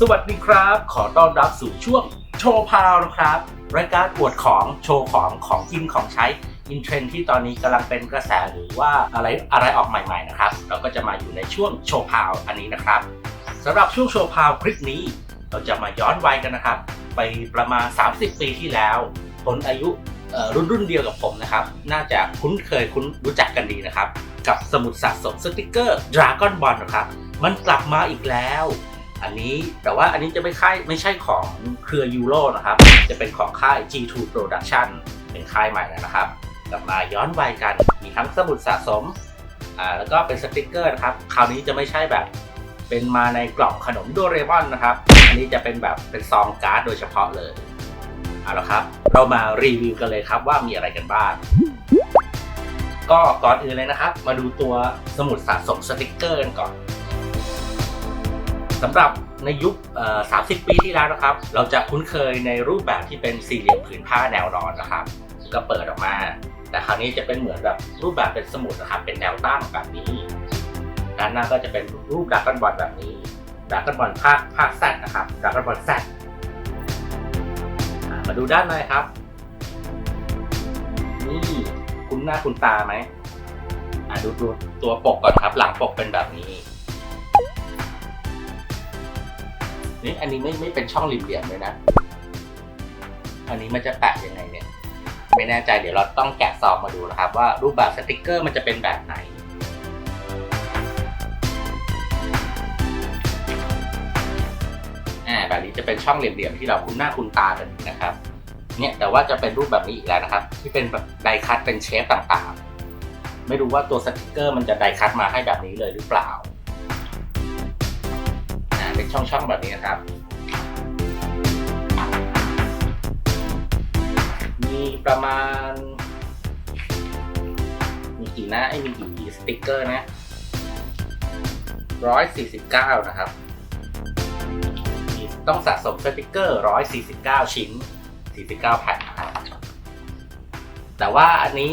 สวัสดีครับ ขอต้อนรับสู่ช่วงโชว์พาวนะครับ รายการอวดของโชว์ของของกินของใช้อินเทรนที่ตอนนี้กำลังเป็นกระแสหรือว่าอะไรอะไรออกใหม่ๆนะครับ เราก็จะมาอยู่ในช่วงโชว์พาวอันนี้นะครับสำหรับช่วงโชว์พาวคลิปนี้ เราจะมาย้อนวัยกันนะครับ ไปประมาณ 30 ปีที่แล้วคนอายุรุ่นรุ่นเดียวกับผมนะครับ น่าจะคุ้นเคยคุ้นรู้จักกันดีนะครับ กับสมุดสะสมสติกเกอร์ Dragon Ball นะครับ มันกลับมาอีกแล้ว อันนี้แต่ว่าอันนี้จะไม่ค่ายไม่ใช่ของเครือยูโรนะครับ จะเป็นของค่าย G2 Production เป็นค่ายใหม่แล้วนะครับกลับมาย้อนวัยกันมีทั้งสมุดสะสมอ่าแล้วก็เป็นสติกเกอร์นะครับ คราวนี้จะไม่ใช่แบบเป็นมาในกล่องขนมโดเรมอนนะครับ อันนี้จะเป็นแบบเป็นซองการ์ดโดยเฉพาะเลยเอาละครับ เรามารีวิวกันเลยครับว่ามีอะไรกันบ้างก็ก่อนอื่นเลยนะครับ มาดูตัวสมุดสะสมสติกเกอร์กันก่อน สำหรับในยุค 30 ปีที่แล้วนะครับ เราจะคุ้นเคยในรูปแบบที่เป็นสี่เหลี่ยมผืนผ้าแนวนอนนะครับ ก็เปิดออกมา แต่คราวนี้จะเป็นเหมือนแบบรูปแบบเป็นสมุดนะครับ เป็นแนวตั้งแบบนี้ ด้านหน้าก็จะเป็นรูปดราก้อนบอลแบบนี้ดราก้อนบอลภาคภาคแซดนะครับดราก้อนบอลแซดมาดูด้านในครับ นี่คุ้นหน้าคุ้นตาไหมอะดูตัวปกก่อนครับ หลังปกเป็นแบบนี้ นี่อันนี้ไม่ไม่เป็นช่องริมเหลี่ยมเลยนะ อันนี้มันจะแปะยังไงเนี่ย ไม่แน่ใจเดี๋ยวเราต้องแกะซองมาดูนะครับ ว่ารูปแบบสติกเกอร์มันจะเป็นแบบไหนอ่าแบบนี้จะเป็นช่องเหลี่ยมๆที่เราคุ้นหน้าคุ้นตากันนะครับ เนี่ยแต่ว่าจะเป็นรูปแบบนี้อีกแล้วนะครับ ที่เป็นแบบไดคัตเป็นเชฟต่างๆ ไม่รู้ว่าตัวสติกเกอร์มันจะไดคัตมาให้แบบนี้เลยหรือเปล่า เป็นช่องๆแบบนี้นะครับ มีประมาณ มีกี่หน้าไอ้มีกี่สติกเกอร์นะร้อยสี่สิบเก้านะครับ ต้องสะสมสติกเกอร์149ชิ้น49แผ่นนะครับ แต่ว่าอันนี้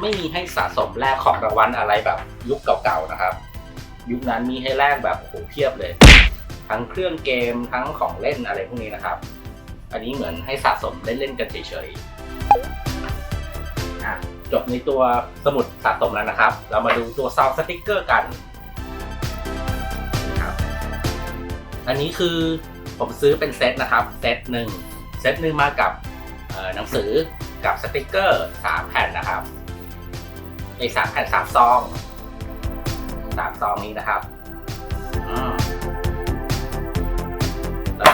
ไม่มีให้สะสมแลกของรางวัลอะไรแบบยุคเก่าๆนะครับ ยุคนั้นมีให้แลกแบบโหเพียบเลย ทั้งเครื่องเกมทั้งของเล่นอะไรพวกนี้นะครับ อันนี้เหมือนให้สะสมเล่นๆกันเฉยๆจบในตัวสมุดสะสมแล้วนะครับ เรามาดูตัวซองสติกเกอร์กันครับอันนี้คือผมซื้อเป็นเซตนะครับเซตหนึ่งเซตหนึ่งมากับหนังสือกับสติกเกอร์สามแผ่นนะครับไอ้สามแผ่นสามซองสามซองนี้นะครับ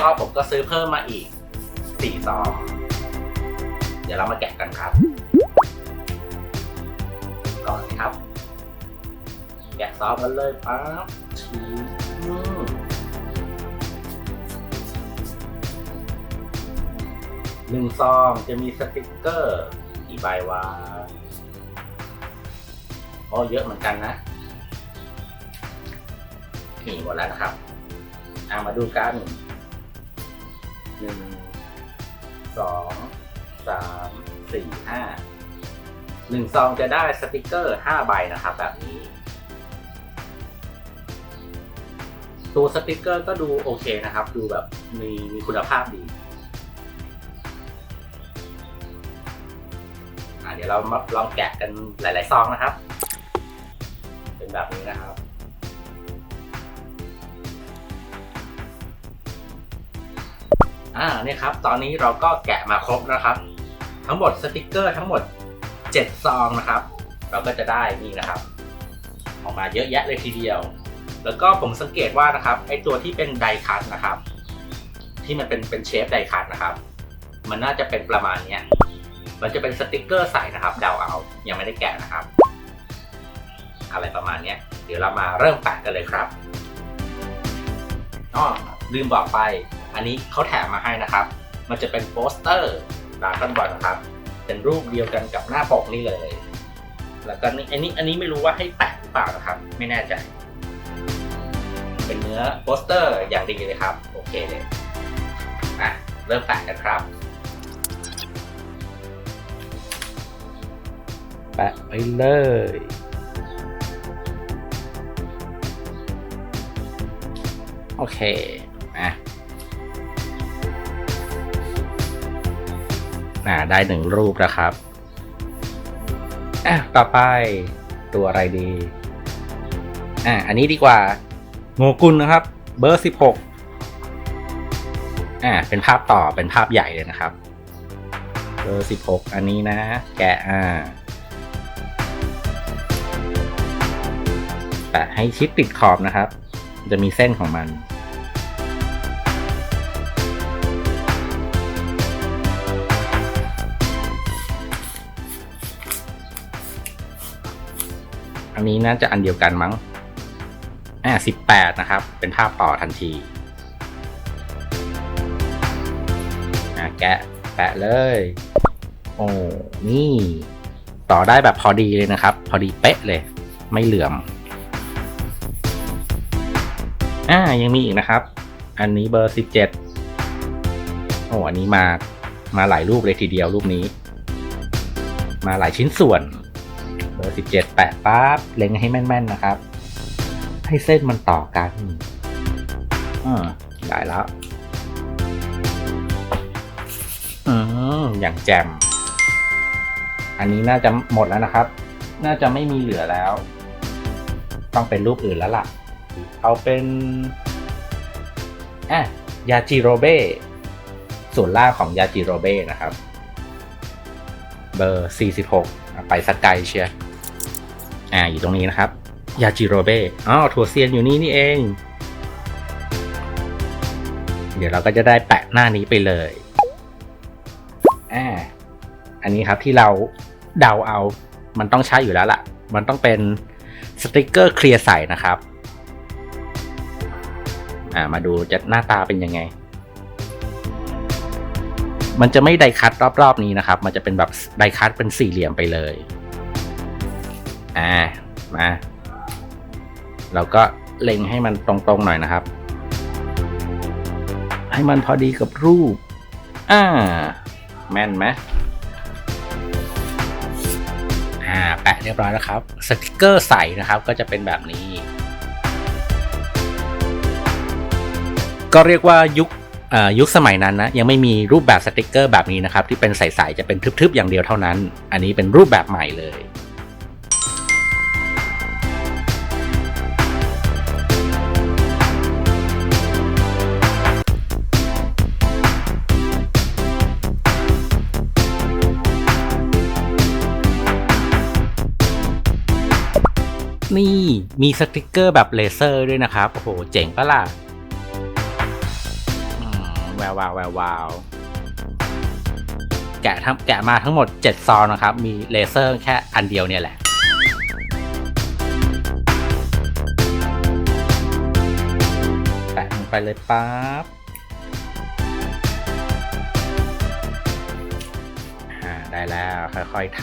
แล้วก็ผมก็ซื้อเพิ่มมาอีกสี่ซอง เดี๋ยวเรามาแกะกันครับ ก่อนครับ แกะซองกันเลยปั๊บชีอืมหนึ่งซองจะมีสติกเกอร์กี่ใบวะโอ้เยอะเหมือนกันนะนี่หมดแล้วนะครับเอามาดูกัน หนึ่งสองสามสี่ห้าหนึ่งซองจะได้สติกเกอร์ห้าใบนะครับ แบบนี้ ตัวสติกเกอร์ก็ดูโอเคนะครับ ดูแบบมีมีคุณภาพดีอะเดี๋ยวเรามาลองแกะกันหลาย ๆ ซองนะครับ เป็นแบบนี้นะครับ อ่าเนี่ยครับ ตอนนี้เราก็แกะมาครบนะครับ ทั้งหมดสติกเกอร์ทั้งหมด 7 ซองนะครับ เราก็จะได้นี่นะครับ ออกมาเยอะแยะเลยทีเดียว แล้วก็ผมสังเกตว่านะครับไอตัวที่เป็นไดคัตนะครับ ที่มันเป็นเป็นเชฟไดคัตนะครับ มันน่าจะเป็นประมาณเนี้ยมันจะเป็นสติกเกอร์ใส่นะครับเดาเอายังไม่ได้แกะนะครับ อะไรประมาณเนี้ยเดี๋ยวเรามาเริ่มแปะกันเลยครับอ๋อลืมบอกไป อันนี้เขาแถมมาให้นะครับ มันจะเป็นโปสเตอร์ดราก้อนบอลนะครับ เป็นรูปเดียวกันกับหน้าปกนี่เลย แล้วก็นี่อันนี้อันนี้ไม่รู้ว่าให้แปะหรือเปล่านะครับ ไม่แน่ใจ เป็นเนื้อโปสเตอร์อย่างดีเลยครับ โอเคเลยอะเริ่มแปะกันครับ แปะไปเลยโอเคนะ อ่าได้หนึ่งรูปนะครับอะต่อไปตัวอะไรดีอ่าอันนี้ดีกว่าโงกุลนะครับ เบอร์สิบหกอ่าเป็นภาพต่อเป็นภาพใหญ่เลยนะครับ เบอร์สิบหกอันนี้นะ แกะอ่าแปะให้ชิดติดขอบนะครับ จะมีเส้นของมัน อันนี้น่าจะอันเดียวกันมั้งอ่าสิบแปดนะครับ เป็นภาพต่อทันทีอ่าแกะแปะเลย โอ้ นี่ ต่อได้แบบพอดีเลยนะครับ พอดีเป๊ะเลย ไม่เหลื่อม อ่า ยังมีอีกนะครับ อันนี้เบอร์สิบเจ็ดโอ้ อันนี้มา มาหลายรูปเลยทีเดียวรูปนี้ มาหลายชิ้นส่วน บอร์สิบเจ็ดแปะปั๊บเล็งให้แม่นๆนะครับ ให้เส้นมันต่อกันอืมได้แล้วอืมอย่างแจ่มอันนี้น่าจะหมดแล้วนะครับ น่าจะไม่มีเหลือแล้ว ต้องเป็นรูปอื่นแล้วล่ะ เอาเป็นอะยาจิโรเบ้ส่วนล่างของยาจิโรเบ้นะครับ เบอร์ 46 ไปสกายเชียร์ อ่าอยู่ตรงนี้นะครับ ยาจิโรเบ้อ๋อถั่วเซียนอยู่นี่นี่เอง เดี๋ยวเราก็จะได้แปะหน้านี้ไปเลยอ่าอันนี้ครับที่เราเดาเอา มันต้องใช้อยู่แล้วล่ะ มันต้องเป็นสติกเกอร์เคลียร์ใสนะครับ อ่า มาดูจะหน้าตาเป็นยังไง มันจะไม่ไดคัตรอบๆนี้นะครับ มันจะเป็นแบบไดคัตเป็นสี่เหลี่ยมไปเลย อ่ามาเราก็เล็งให้มันตรงๆหน่อยนะครับ ให้มันพอดีกับรูป อ่า แม่นไหมอ่า แปะเรียบร้อยแล้วครับ สติกเกอร์ใสนะครับ ก็จะเป็นแบบนี้ ก็เรียกว่ายุคยุคสมัยนั้นนะยังไม่มีรูปแบบสติกเกอร์แบบนี้นะครับ ที่เป็นใสๆจะเป็นทึบๆอย่างเดียวเท่านั้น อันนี้เป็นรูปแบบใหม่เลย นี่มีสติกเกอร์แบบเลเซอร์ด้วยนะครับ โอ้โห เจ๋งปะล่ะแวววาวแวววาวแกะทั้งแกะมาทั้งหมด 7 ซองนะครับ มีเลเซอร์แค่อันเดียวเนี่ยแหละแปะลงไปเลยปั๊บได้แล้วค่อยๆไถ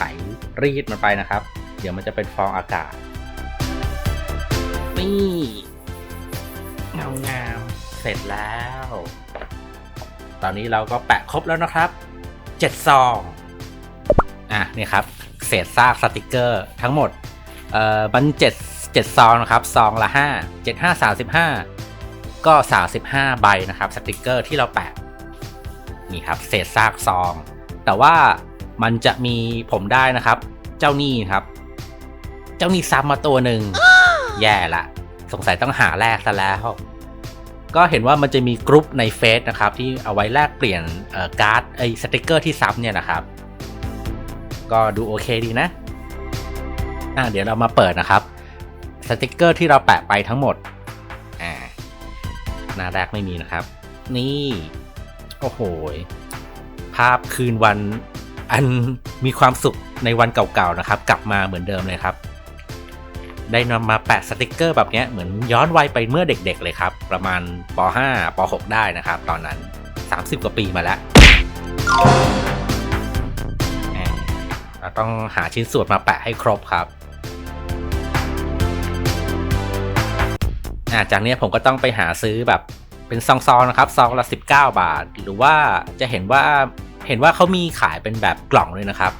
รีดมันไปนะครับ เดี๋ยวมันจะเป็นฟองอากาศ นี่เงางามเสร็จแล้ว ตอนนี้เราก็แปะครบแล้วนะครับเจ็ดซองอะนี่ครับ เศษซากสติกเกอร์ทั้งหมด เอ่อมันเจ็ดเจ็ดซองนะครับซองละห้าเจ็ดห้าสามสิบห้าก็สามสิบห้าใบนะครับสติกเกอร์ที่เราแปะนี่ครับ เศษซากซอง แต่ว่ามันจะมีผมได้นะครับ เจ้านี่ครับ เจ้านี่ซ้ำมาตัวหนึ่ง แย่ละ สงสัยต้องหาแลกซะแล้ว ก็เห็นว่ามันจะมีกรุ๊ปในเฟซนะครับ ที่เอาไว้แลกเปลี่ยนการ์ดไอสติกเกอร์ที่ซ้ำเนี่ยนะครับ ก็ดูโอเคดีนะอะเดี๋ยวเรามาเปิดนะครับสติกเกอร์ที่เราแปะไปทั้งหมดอ่าหน้าแรกไม่มีนะครับ นี่ โอ้โหภาพคืนวันอันมีความสุขในวันเก่าๆนะครับ กลับมาเหมือนเดิมเลยครับ ได้นำมาแปะสติกเกอร์แบบนี้เหมือนย้อนวัยไปเมื่อเด็กๆเลยครับ ประมาณป .5 ป .6 ได้นะครับ ตอนนั้น 30 กว่าปีมาแล้วเราต้องหาชิ้นส่วนมาแปะให้ครบครับจากนี้ผมก็ต้องไปหาซื้อแบบเป็นซองๆนะครับซองละ 19 บาท หรือว่าจะเห็นว่าเห็นว่าเขามีขายเป็นแบบกล่องเลยนะครับ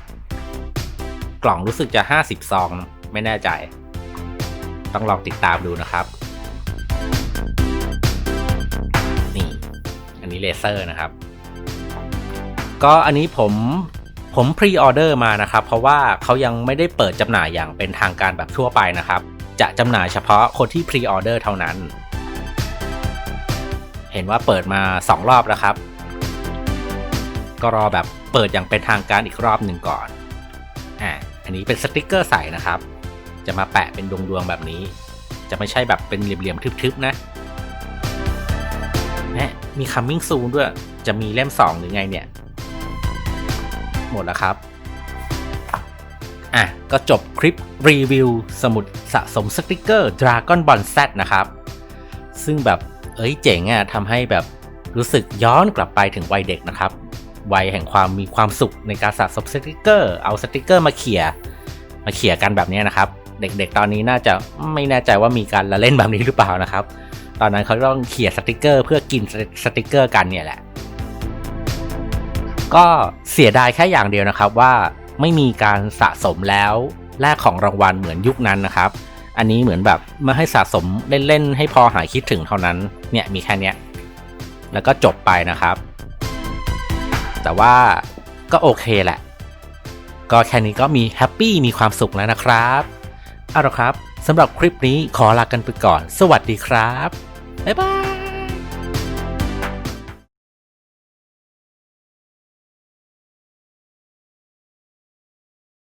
กล่องรู้สึกจะ 50 ซอง ไม่แน่ใจ ต้องลองติดตามดูนะครับ นี่ อันนี้เลเซอร์นะครับ ก็อันนี้ผมผมพรีออเดอร์มานะครับ เพราะว่าเขายังไม่ได้เปิดจำหน่ายอย่างเป็นทางการแบบทั่วไปนะครับ จะจำหน่ายเฉพาะคนที่พรีออเดอร์เท่านั้น เห็นว่าเปิดมา 2 รอบแล้วครับ ก็รอแบบเปิดอย่างเป็นทางการอีกรอบหนึ่งก่อนอ่าอันนี้เป็นสติกเกอร์ใสนะครับ จะมาแปะเป็นดวงๆแบบนี้ จะไม่ใช่แบบเป็นเหลี่ยมๆทึบๆนะแหมมี coming soon ด้วย จะมีเล่ม 2 หรือไงเนี่ย หมดแล้วครับ อะ ก็จบคลิปรีวิวสมุดสะสมสติกเกอร์ Dragon Ball Z นะครับ ซึ่งแบบเอ้ยเจ๋งอะ่ะทำให้แบบรู้สึกย้อนกลับไปถึงวัยเด็กนะครับ วัยแห่งความมีความสุขในการสะสมสติกเกอร์ เอาสติกเกอร์มาเขี่ยมาเขี่ยกันแบบนี้นะครับ เด็กๆ ตอนนี้น่าจะไม่แน่ใจว่ามีการละเล่นแบบนี้หรือเปล่านะครับ ตอนนั้นเขาต้องเขี่ยสติกเกอร์เพื่อกินสติกเกอร์กันเนี่ยแหละ ก็เสียดายแค่อย่างเดียวนะครับว่าไม่มีการสะสมแล้วแลกของรางวัลเหมือนยุคนั้นนะครับ อันนี้เหมือนแบบมาให้สะสมเล่นๆ ให้พอหายคิดถึงเท่านั้น เนี่ยมีแค่เนี้ยแล้วก็จบไปนะครับ แต่ว่าก็โอเคแหละ ก็แค่นี้ก็มีแฮปปี้มีความสุขแล้วนะครับ เอาละครับสำหรับคลิปนี้ขอลากันไปก่อน สวัสดีครับ บ๊ายบาย